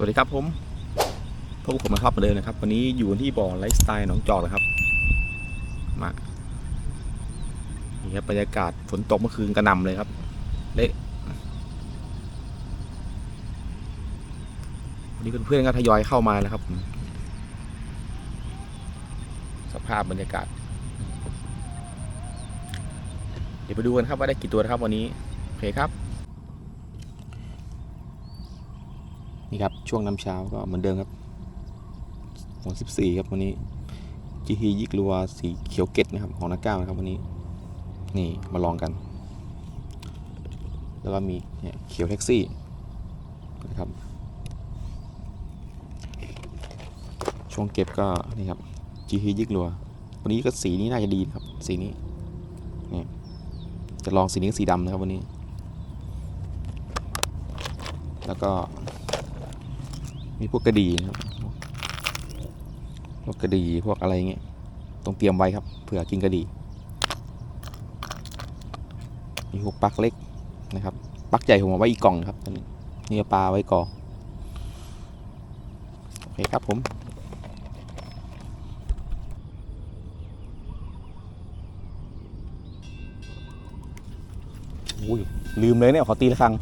สวัสดีครับผมพวกบผมนะครับเหมือนเดิมนะครับ วันนี้อยู่ที่บ่อไลฟ์สไตล์หนองจอกนะครับ มานี่ครับบรรยากาศฝนตกเมื่อคืนกระหน่ำเลยครับ เละวันนี้เพื่อนๆก็ทยอยเข้ามาแล้วครับ สภาพบรรยากาศ เดี๋ยวไปดูกันครับว่าได้กี่ตัวนะครับวันนี้ โอเคครับ นี่ครับ ช่วงน้ำเช้าก็เหมือนเดิมครับของ14 ครับวันนี้จีฮียิกลัวสีเขียวเกตนะครับของนักก้าวนะครับวันนี้ นี่มาลองกัน แล้วก็มีเนี่ยเขียวแท็กซี่นะครับช่วงเก็บก็นี่ครับจีฮียิกลัววันนี้ก็สีนี้น่าจะดีนะครับ สีนี้นี่จะลองสีนี้กับสีดำนะครับวันนี้ แล้วก็ มีพวกกระดีนะครับพวกกระดีพวกอะไรเงี้ยต้องเตรียมไว้ครับเผื่อกินกระดี มีพวกปลักเล็กนะครับปลักใหญ่ผมเอาไว้อีกกล่องนะครับตอนนี้นี่เอปลาไว้กอนโอเคครับผมอุ้ยลืมเลยเนี่ยขอตีละครั้ง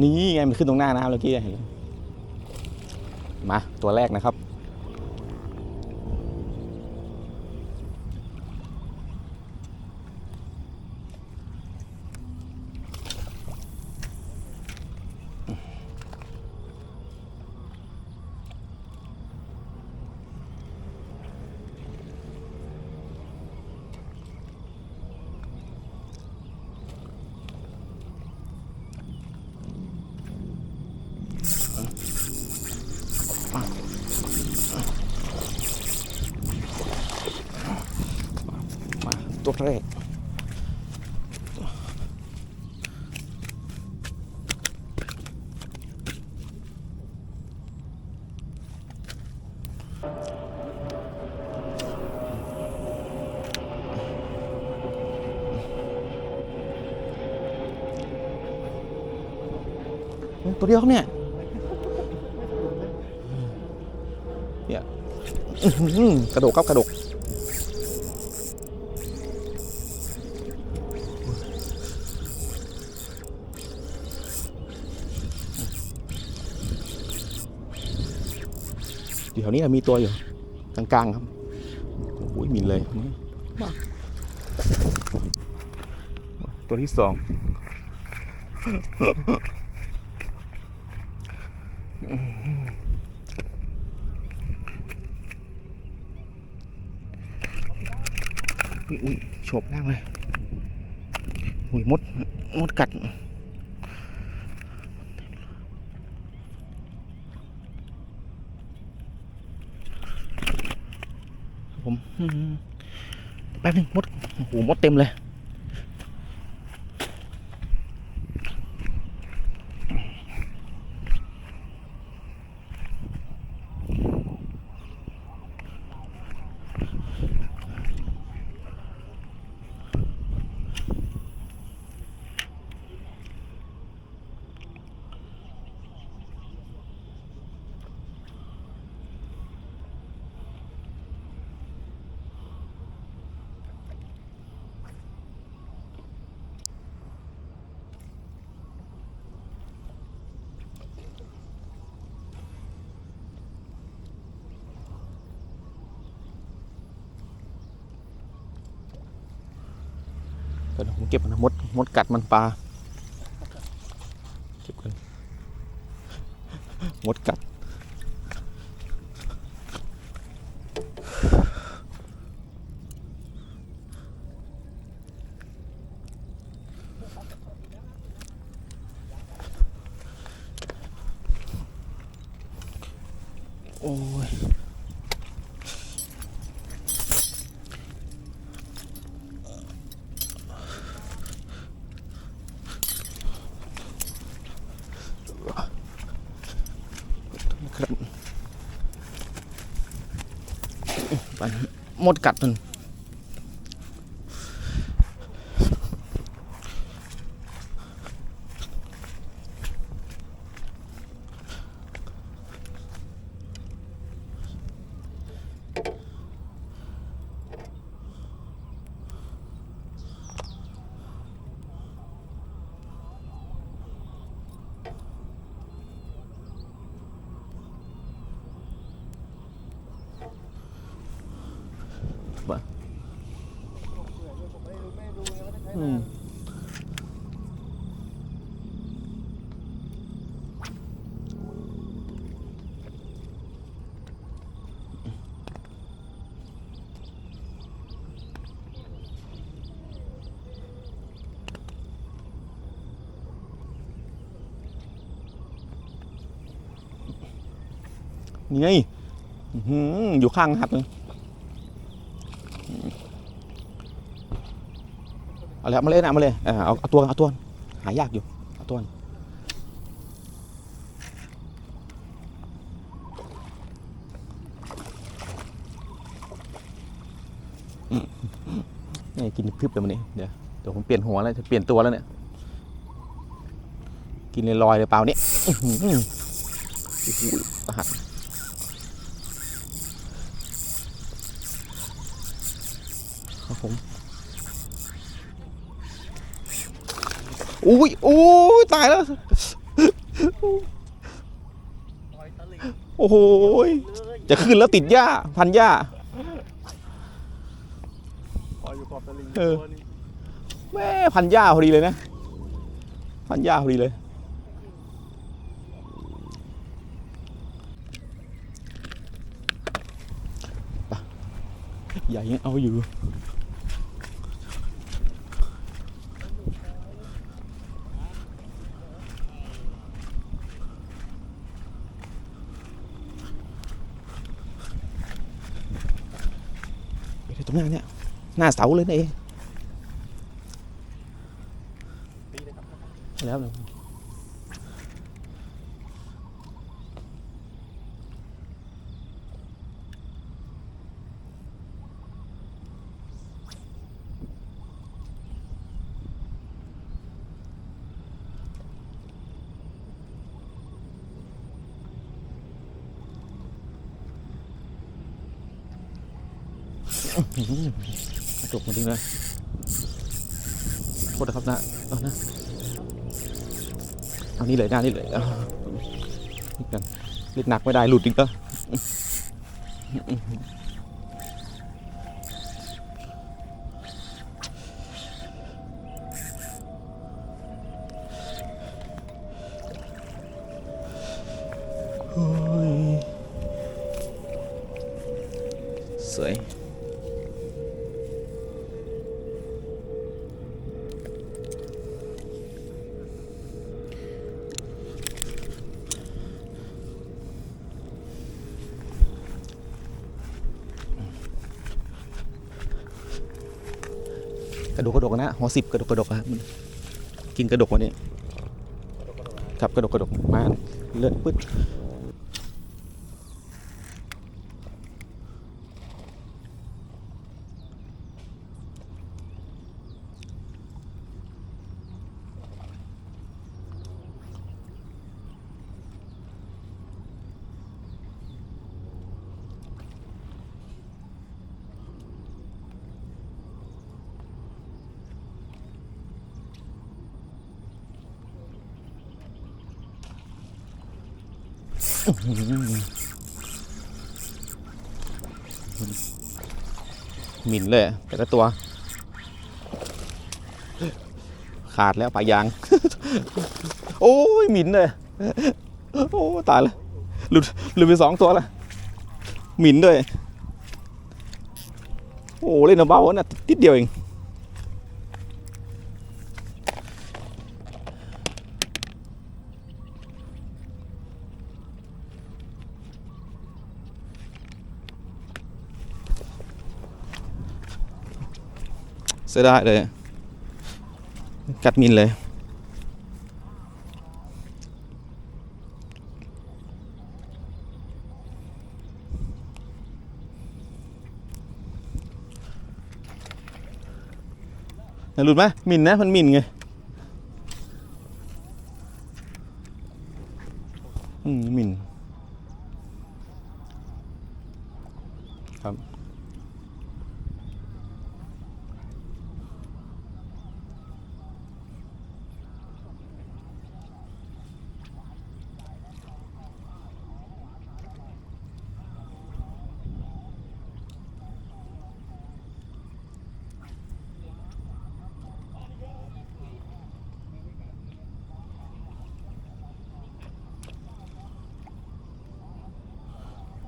นี่ไงมันขึ้นตรงหน้าน้ำเมื่อกี้เห็นมาตัวแรกนะครับ มาตัวแรก ตัวเดียวครับเนี่ยเนี่ยกระโดดครับกระโดดอยู่แถวนี้มีตัวอยู่กลางๆครับโอ้ยมินเลย ตัวที่สอง อุ๊ยอุ้ยโฉบล่างเลยอุ้ยมดมดกัดผมอืมแป๊บนึงมดโอ้โหมดเต็มเลย เดี๋ยวผมเก็บมันนะมดมดกัดมันปลาเก็บกันมดกัดโอ้ย ครับไปห มดกัดมัน อะ ไม่รู้ไม่รู้ยังไม่ได้ใช้ อื นาม น นี่ไงอยู่ข้างหัดเลยเอาเลยเอามาเลยนะเอามาเลยเอาเอาตัวเอาตัวหายากอยู่เอาตัวนี่กินพริบเลยวันนี้เดี๋ยวเดี๋ยวผมเปลี่ยนหัวแล้วจะเปลี่ยนตัวแล้วเนี่ยกินเลยลอยเลยเปล่าเนี่ยอือหือโอ้โหอาหารครับ ผมอุ้ยอุ้ยตายแล้วปล่อยตะลิงโอ้โหยเลยจะขึ้นแล้วติดหญ้า พันหญ้าปล่อยอยู่ขอบตะลิงเออตัวนึงแม่พันหญ้าพอดีเลยนะ พันหญ้าพอดีเลย ใหญ่ยังเอาอยู่ เลยตรงหน้าเนี่ยหน้าเสาเลยนะเองปีเลยครับแล้ว จกมาดีเลยโทษนะครับนะเอานะเอานี่เลยหน้านี่เลยนี่กันเล็กหนักไม่ได้หลุดอีกแล้ว กระดกกระดกนะหัวสิบกระดกกระดกครับกินกระดกวันนี้ครับกระดกกระดกมาเลือดปึ๊ด หมิ่นเลย แต่ละตัว ขาดแล้วปลายาง โอ้ยหมิ่นเลย โอ้ตายแล้วหลุดหลุดไปสองตัวล้วหมิ่นด้วย โอ้เล่นเบาๆนะติดเดียวเอง เสียดายเลย กัดมินเลยน่าหลุดไหมมินนะ มันมินไง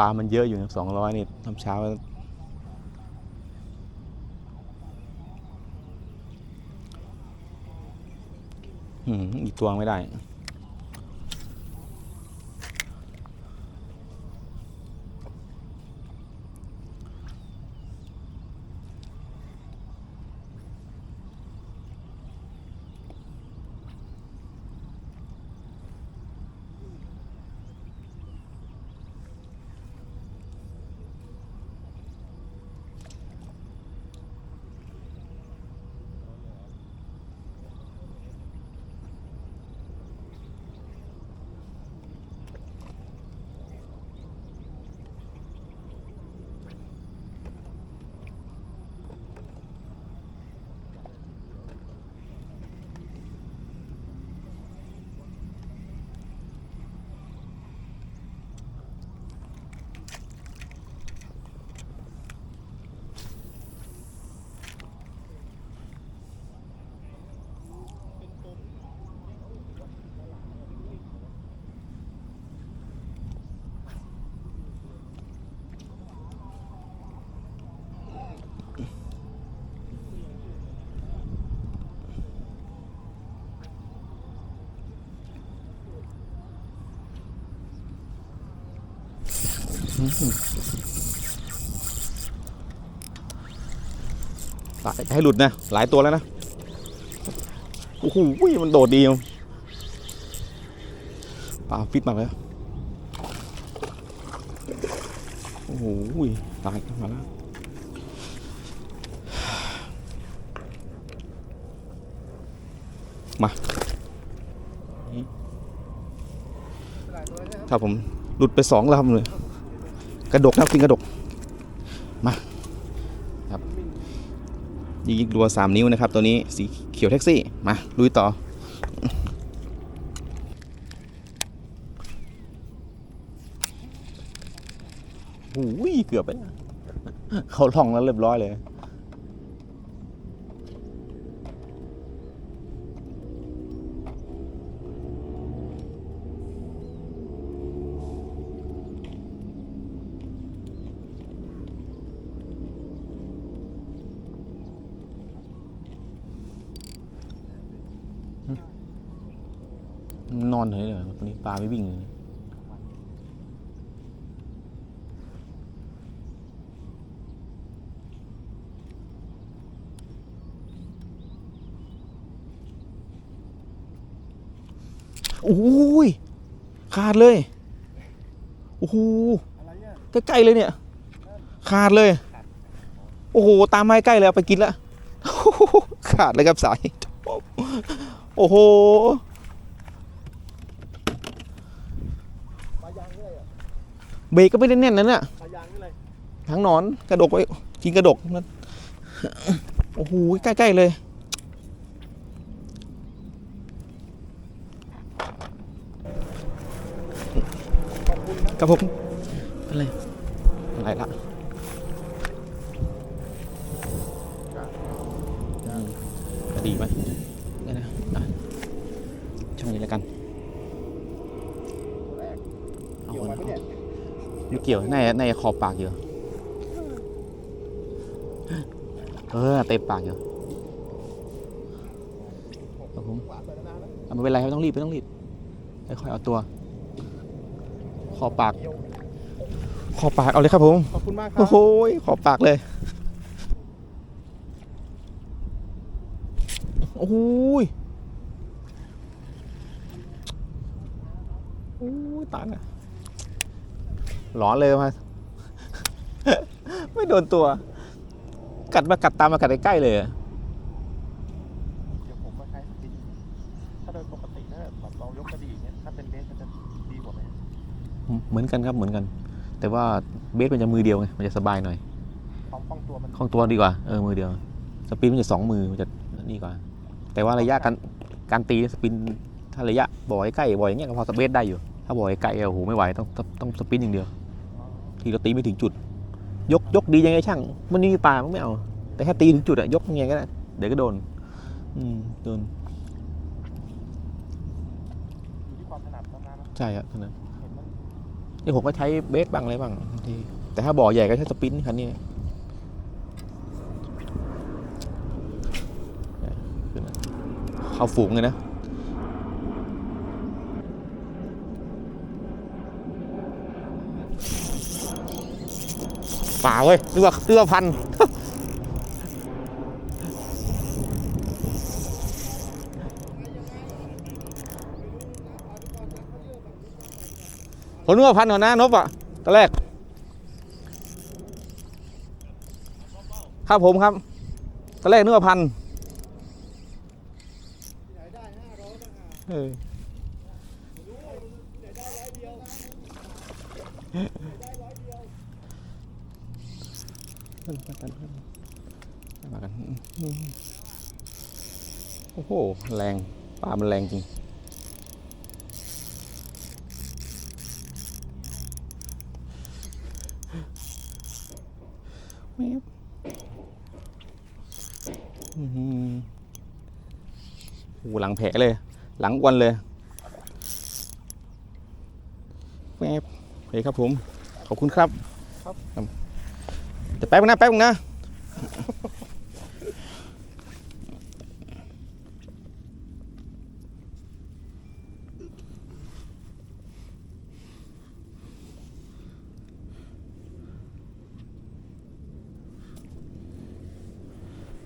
ลามันเยอะอยู่สองร้อยนี่ทำเช้า อืม อีกตัวไม่ได้ ให้หลุดนะ หลายตัวแล้วนะ โอ้โหมันโดดดีปลาฟิตมากเลยโอ้โหตายมาแล้วมาหลายตัวใช่ไหมครับผมหลุดไปสองลำเลย กระดกนะฟินกระดก มาครับยิงรัวสามนิ้วนะครับ ตัวนี้สีเขียวแท็กซี่ มาลุยต่อโอ้ยเกือบไปแล้วเขาล่องแล้วเรียบร้อยเลย นอนเฉยเลยเหรอตัวนี้ปลาไม่วิ่งเลยโอ้ยขาดเลยโอ้โหใกล้ๆเลยเนี่ย ขาดเลย โอ้โห ตามไม้ใกล้เลยเอาไปกินล้วขาดเลยครับสาย โอ้โห ปลายางนี่อะไรอะ เบรกก็ไม่ได้แน่นนั่นน่ะปลายางนี่อะไรทั้งหนอนกระดกไว้กินกระดกมันโอ้โหใกล้ๆเลยขอบคุณครับครับผมอะไรอะไรละอืมจะดีไหมนี่นะอะช่องนี้แล้วกัน ตัวแรก เอา เกี่ยวไหมเนี่ย ไม่ เกี่ยวในในขอบปากอยู่ เออเต็มปากอยู่ครับผมหวานไปนานแล้วอะไม่เป็นไรไม่ต้องรีบไม่ต้องรีบค่อยๆเอาตัว ขอบปากเกี่ยวขอบปากเอาเลยครับผมขอบคุณมากครัโอ้โหยขอบปากเลยโอ้โหยโอ้ยตายละ หลอนเลยมาไม่โดนตัว กัดมากัดตามมากัดใกล้ๆเลยอะเดี๋ยวผมมาใช้สปินถ้าโดยปกติถ้าแบบเรายกกระดี่เนี่ยถ้าเป็นเบสมันจะดีกว่าไหมเหมือนกันครับเหมือนกัน แต่ว่าเบสมันจะมือเดียวไงมันจะสบายหน่อยความคล่องตัวมันคล่องตัวดีกว่าเออมือเดียว สปินมันจะสองมือมันจะนี่กว่า แต่ว่าระยะการการตีสปินถ้าระยะบ่อยใกล้บ่อยอย่างเงี้ยก็พอสเปซได้อยู่ ถ้าบ่อยไกลโอ้โหไม่ไหวต้องต้องต้องสปินอย่างเดียว ทีเราตีไม่ถึงจุด ยกยกดียังไงช่าง มันนี่มีปลามันไม่เอา แต่แค่ตีถึงจุดอะยกยังไงก็ได้เดี๋ยวก็โดน อืมโดนอยู่ที่ความถนัดเท่านั้นนะใช่ครับเท่านั้นเห็นมันนี่ผมก็ใช้เบสบ้างอะไรบ้างบางทีแต่ถ้าบ่อใหญ่ก็ใช้สปินคันนี้ขึ้นมาเข้าฝูงเลยนะ ป่าเว้ยนึกว่านึกว่าพันผมนึกว่าพันก่อนนะนบอะตอนแรก ครับผมครับตอนแรกนึกว่าพันเออึ้นมากันขึ้นมากันโอ้โห แรงปลามันแรงจริงแวบอื้อหือโอ้หลังแผลเลย หลังวันเลยแวบโอเคครับผม ขอบคุณครับ ครับ แต่แป๊บนึงนะแป๊บนึงนะ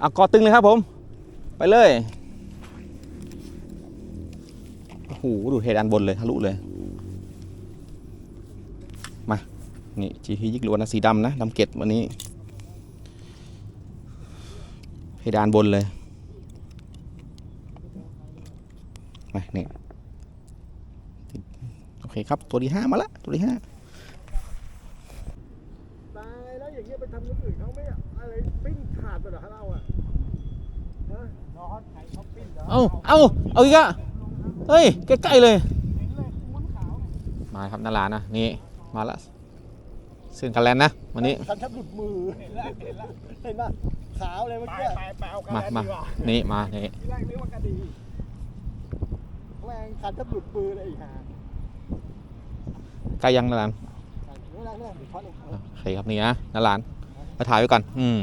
อะกอตึงเลยครับผม ไปเลยโอ้โหดูเหตุอันบนเลยทะลุเลย มา นี่ GT ยิกลวนนะสีดำนะดำเกตวันนี้ เพดานบนเลยมาเนี่ยโอเคครับ ตัวที่ห้ามาละ ตัวที่ห้าตายแล้วอย่างเงี้ยไปทำคนอื่นเขาไม่อะไรปิ้งขาดไปเหรอเราอะฮะนอนไข่เขาปิ้งเหรอเอาเอาเอาอีกอะเฮ้ย ใกล้ๆเลย มาครับนารานะ นี่ มาละซึ่งกันแลนนะ วันนี้คันแทบหลุดมือ เห็นแล้วเห็นแล้วเห็นป่ะ ขาวเลยเมื่อกี้ไปไปเอากันมาแล้วมาดีกว่านี่มานี่ที่แรกนึกว่ากระดีแรงคันแทบหลุดมือเลยอีกห่าใกล้ยังนาลานไม่ได้ไม่ได้เดี๋ยวช็อตเองเอาโอเคครับนี่นะนาลานมาถ่ายไว้ก่อนอืม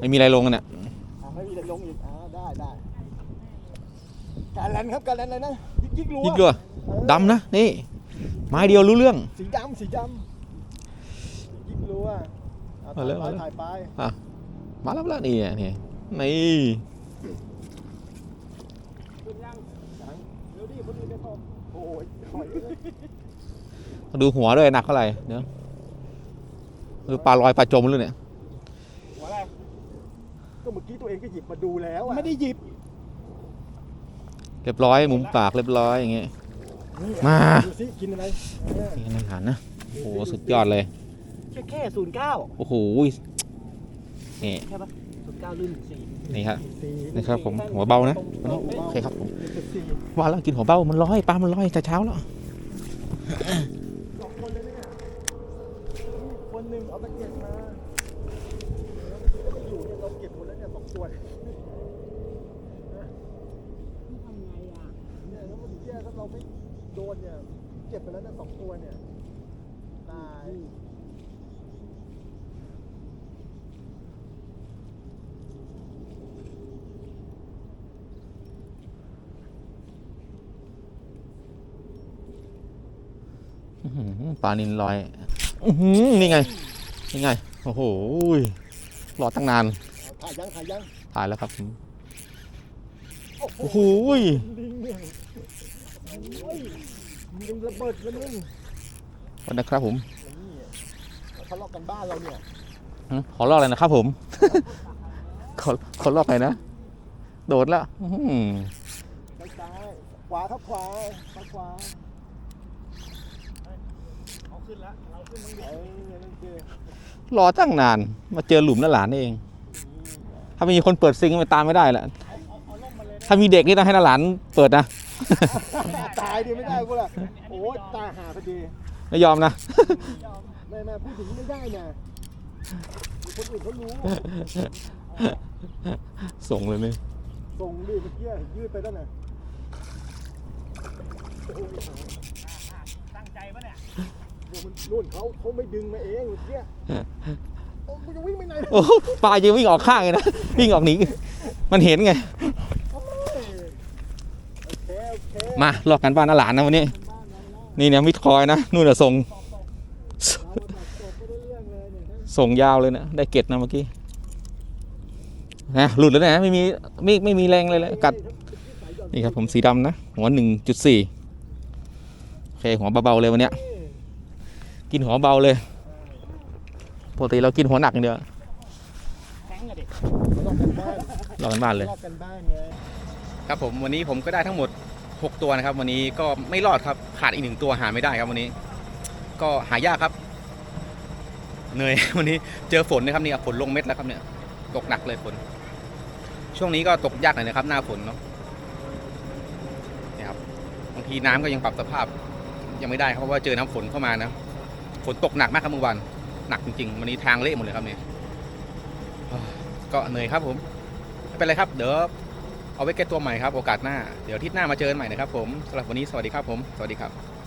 ไม่มีอะไรลงกันเนี่ยเอาไม่มีอะไรลงอีกอ่าได้ได้การแลนครับการแลนเลยนะยิกยิกรู้ยิกด้วยดำนะนี่ไม้เดียวรู้เรื่อง สีดำสีดำยิกรู้อะเอาเลยถ่ายเอาเลยไปถ่ายไป มาแล้วมาแล้วนี่อะนี่นี่ขึ้นยังยังเดี๋ยวดิคนอื่นจะตกโอ้ยถอยเลยดูหัวด้วยหนักเท่าไหร่เดี๋ยวดูปลาลอยปลาจมเลยเนี่ยหัวอะไรก็เมื่อกี้ตัวเองก็หยิบมาดูแล้วอะไม่ได้หยิบ เรียบร้อยมุมปากเรียบร้อยอย่างเงี้ยมาดูสิกินอะไรนี่อาหารนะโอ้โหสุดยอดเลยแค่แค่ศูนย์เก้าโอ้โห นี่ใช่ปะศูนย์เก้าลื่นสี่นี่ครับสี่นี่ครับผมหัวเบานะโอเคครับผมสี่ว่าแล้วกินหัวเบ้ามันร้อยปลามันร้อยแต่เช้าแล้วสองคนเลยเนี่ยคนหนึ่งเอาตะเกียบมาอยู่เนี่ยเราเก็บหมดแล้วเนี่ยสองตัวเนี่ยทำไงอะเนี่ยแล้วมันเนี่ยถ้าเราไม่โดนเนี่ยเก็บไปแล้วเนี่ยสองตัวเนี่ยตาย อื้อหือ ปลานินลอยอื้อหือนี่ไง นี่ไง โอ้โหรอตั้งนานเอาถ่ายยังถ่ายยัง ถ่ายแล้วครับผมโอ้โอ้โหโหลิงเนี่ยโอ้ยลิงระเบิดแล้วมึงวันนะครับผมนี่ทะเลาะกันบ้านเราเนี่ยหึขอลอกเลยนะครับผม ขอขอลอกหน่อยนะ โดดแล้วอื้อหือไปซ้ายขวาครับขวาซ้ายขวาเอาขึ้นแล้วเราขึ้นมั้งดิเอ้ยนั่นคือรอตั้งนาน มาเจอหลุมนั่นหลานเอง ถ้าไม่มีคนเปิดซิงค์มันตามไม่ได้แหละเอาล่มมาเลยนะถ้ามีเด็กนี่ต้องให้นาหลานเปิดนะ ตายดิไม่ได้กูละโอ้ยตายหาพอดี ไม่ยอมนะแม่แม่พูดถึงไม่ได้นะมีคนอื่นเขารู้ส่งเลยนี่ส่งดิเมื่อกี้ยืดไปแล้วน่ะโอ้ย ตั้งใจปะเนี่ยมันนู่นเขาเขาไม่ดึงมาเองเมื่อกี้โอ้กูจะวิ่งไปไหนโอ้ปลายังวิ่งออกข้างเลยนะวิ่งออกหนีมันเห็นไง มาลอกกันบ้านอาหลานนะวันนี้ นี่เนี่ยมิดคอยนะนู่นน่ะส่งเรงยเนี่ยส่งยาวเลยนะได้เก็ดนะเมื่อกี้นะหลุดแล้วนะไม่มีไม่ไม่มีแรงเลยเลยกัดนี่ครับผมสีดำนะหัวหนึ่งจุดสี่โอเคหัวเบาๆเลยวันเนี้ย กินหัวเบาเลยปกติเรากินหัวหนักอย่างเดียวแข็งอะดิลอกกันบ้านรอกันบ้านเลยลอกกันบ้านไงครับผมวันนี้ผมก็ได้ทั้งหมด 6 ตัวนะครับ วันนี้ก็ไม่รอดครับขาดอีกหนึ่งตัวหาไม่ได้ครับวันนี้ ก็หายากครับเหนื่อยวันนี้เจอฝนนะครับนี่ครับฝนลงเม็ดแล้วครับเนี่ยตกหนักเลยฝน ช่วงนี้ก็ตกยากหน่อยนะครับ หน้าฝนเนาะเนี่ยครับบางทีน้ำก็ยังปรับสภาพยังไม่ได้ครับเพราะว่าเจอน้ำฝนเข้ามานะ ฝนตกหนักมากครับเมื่อวานหนักจริงๆวันนี้ทางเละหมดเลยครับเนี่ยก็เหนื่อยครับผมไม่เป็นไรครับ เดี๋ยวเอาไว้แก้ตัวใหม่ครับโอกาสหน้า เดี๋ยวอาทิตย์หน้ามาเจอกันใหม่นะครับผมสำหรับวันนี้สวัสดีครับผม สวัสดีครับ